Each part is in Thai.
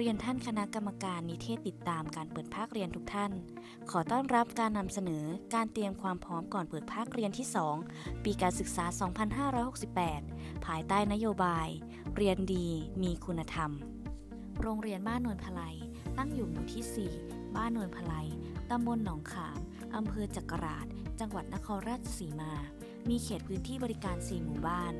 เรียนท่านคณะกรรมการนิเทศติดตามการเปิดภาคเรียนทุกท่าน ขอต้อนรับการนำเสนอการเตรียมความพร้อมก่อนเปิดภาคเรียนที่ 2 ปีการศึกษา 2568 ภายใต้นโยบาย เรียนดีมีคุณธรรม โรงเรียนบ้านนวลพลัย ตั้งอยู่หมู่ที่ 4 บ้านนวลพลัย ตำบลหนองขาม อำเภอจักราช จังหวัดนครราชสีมา มีเขตพื้นที่บริการ 4 หมู่บ้าน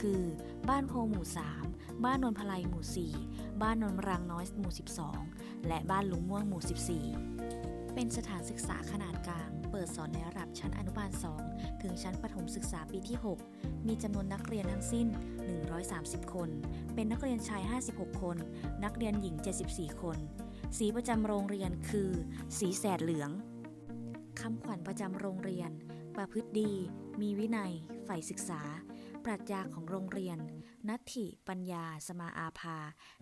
คือ บ้านโพหมู่ 3 บ้านนวลพลัยหมู่ 4 บ้านนนรังน้อยหมู่ 12 และบ้านลุงม่วงหมู่ 14 เป็นสถานศึกษาขนาดกลาง เปิดสอนในระดับชั้นอนุบาล 2 ถึงชั้นประถมศึกษาปีที่ 6 มีจำนวนนักเรียนทั้งสิ้น 130 คน เป็นนักเรียนชาย 56 คน นักเรียนหญิง 74 คน สีประจำโรงเรียนคือ สีแสดเหลืองคำขวัญประจำโรงเรียน ประพฤติดี มีวินัย ใฝ่ศึกษา ปรัชญาของโรงเรียน นัตถิปัญญา สมาอาภา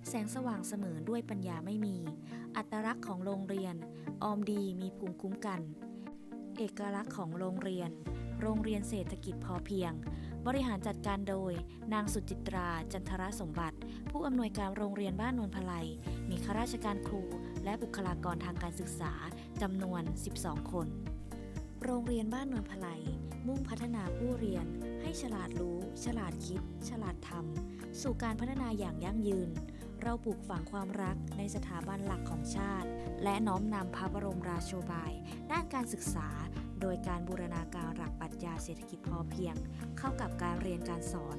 แสงสว่างเสมอด้วยปัญญาไม่มี อัตลักษณ์ของโรงเรียน ออมดีมีภูมิคุ้มกัน เอกลักษณ์ของโรงเรียน โรงเรียนเศรษฐกิจพอเพียง บริหารจัดการโดย นางสุจิตรา จันทรสมบัติ ผู้อำนวยการโรงเรียนบ้านนวลพลัย มีข้าราชการครู และบุคลากรทางการศึกษาจำนวน 12 คน โรงเรียนบ้านนวลพลัย มุ่งพัฒนาผู้เรียน ให้ฉลาดรู้ ฉลาดคิด ฉลาดทำสู่การพัฒนาอย่างยั่งยืน เราปลูกฝังความรักในสถาบันหลักของชาติ และน้อมนำพระบรมราโชบาย ด้านการศึกษา โดยการบูรณาการหลักปรัชญาเศรษฐกิจพอเพียง เข้ากับการเรียนการสอน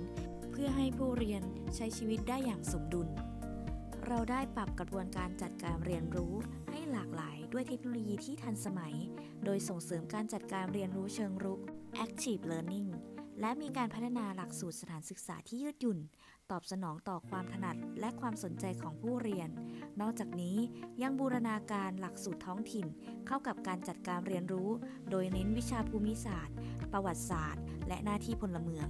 เพื่อให้ผู้เรียนใช้ชีวิตได้อย่างสมดุล เราได้ปรับกระบวนการจัดการเรียนรู้ ด้วยเทคโนโลยีที่ทันสมัย โดยส่งเสริมการจัดการเรียนรู้เชิงรุก Active Learning และมีการพัฒนาหลักสูตรสถานศึกษาที่ยืดหยุ่น ตอบสนองต่อความถนัดและความสนใจของผู้เรียน นอกจากนี้ยังบูรณาการหลักสูตรท้องถิ่น เข้ากับการจัดการเรียนรู้ โดยเน้นวิชาภูมิศาสตร์ ประวัติศาสตร์ และหน้าที่พลเมือง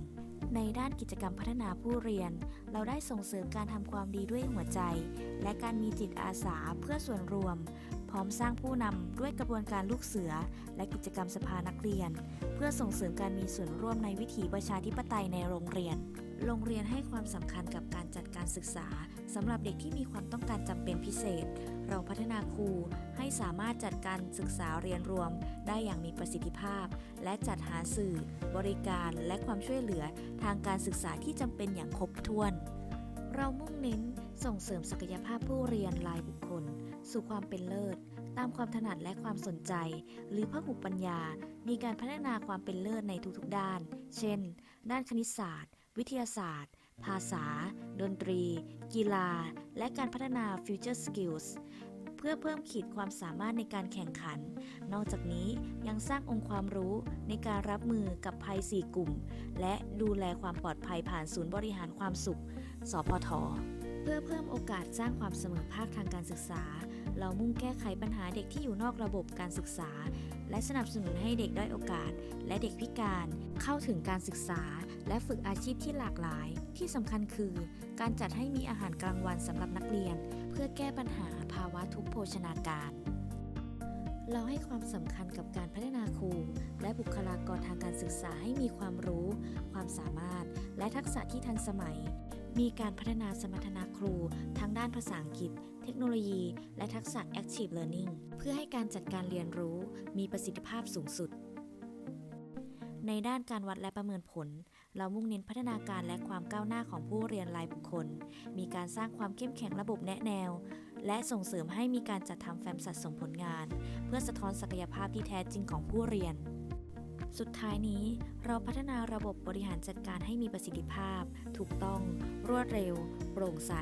ในด้านกิจกรรมพัฒนาผู้เรียน เราได้ส่งเสริมการทำความดีด้วยหัวใจ และการมีจิตอาสาเพื่อส่วนรวม ร้อมสร้างผู้นำด้วยกระบวนการลูกเสือ และกิจกรรมสภานักเรียน เพื่อส่งเสริมการมีส่วนร่วมในวิถีประชาธิปไตยในโรงเรียน โรงเรียนให้ความสำคัญกับการจัดการศึกษาสำหรับเด็กที่มีความต้องการจำเป็นพิเศษ เราพัฒนาครูให้สามารถจัดการศึกษาเรียนรวม ได้อย่างมีประสิทธิภาพ และจัดหาสื่อ บริการและความช่วยเหลือทางการศึกษาที่จำเป็นอย่างครบถ้วน เรามุ่งเน้นส่งเสริมศักยภาพผู้เรียนรายบุคคล สู่ความเป็นเลิศ ตามความถนัดและความสนใจ หรือพหุปัญญา มีการพัฒนาความเป็นเลิศในทุกๆด้าน เช่น ด้านคณิตศาสตร์ วิทยาศาสตร์ ภาษา ดนตรี กีฬา และการพัฒนา Future Skills พื่อเพิ่มขีดความสามารถในการแข่งขัน นอกจากนี้ยังสร้างองค์ความรู้ในการรับมือกับภัย 4 กลุ่ม และดูแลความปลอดภัยผ่านศูนย์บริหารความสุข สพท เพื่อเพิ่มโอกาสสร้างความเสมอภาคทางการศึกษา เรามุ่งแก้ไขปัญหาเด็กที่อยู่นอกระบบการศึกษา และสนับสนุนให้เด็กด้อยโอกาส และเด็กพิการเข้าถึงการศึกษา และฝึกอาชีพที่หลากหลาย ที่สำคัญคือ การจัดให้มีอาหารกลางวันสำหรับนักเรียน เพื่อแก้ปัญหาภาวะทุกโภชนาการ เราให้ความสำคัญกับการพัฒนาครู และบุคลากรทางการศึกษาให้มีความรู้ ความสามารถ และทักษะที่ทันสมัย มีการพัฒนาสมรรถนะครูทั้งด้านภาษาอังกฤษ เทคโนโลยี และทักษะ Active Learning เพื่อให้การจัดการเรียนรู้มีประสิทธิภาพสูงสุด ในด้านการวัดและประเมินผล เรามุ่งเน้นพัฒนาการและความก้าวหน้าของผู้เรียนรายบุคคล มีการสร้างความเข้มแข็งระบบแนะแนว และส่งเสริมให้มีการจัดทำแฟ้มสะสมผลงาน เพื่อสะท้อนศักยภาพที่แท้จริงของผู้เรียนสุดท้ายนี้เราพัฒนาระบบบริหารจัดการให้มีประสิทธิภาพ ถูกต้อง รวดเร็ว โปร่งใส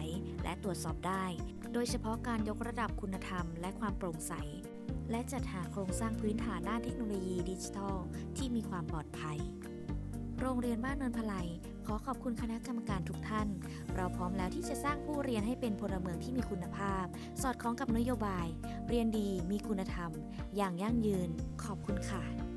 และตรวจสอบได้ โดยเฉพาะการยกระดับคุณธรรมและความโปร่งใส และจัดหาโครงสร้างพื้นฐานด้านเทคโนโลยีดิจิทัล มีความปลอดภัย โรงเรียนบ้านเนินพลัย ขอขอบคุณคณะกรรมการทุกท่าน เราพร้อมแล้วที่จะสร้างผู้เรียนให้เป็นพลเมืองที่มีคุณภาพ สอดคล้องกับนโยบาย เรียนดีมีคุณธรรม อย่างยั่งยืน ขอบคุณค่ะ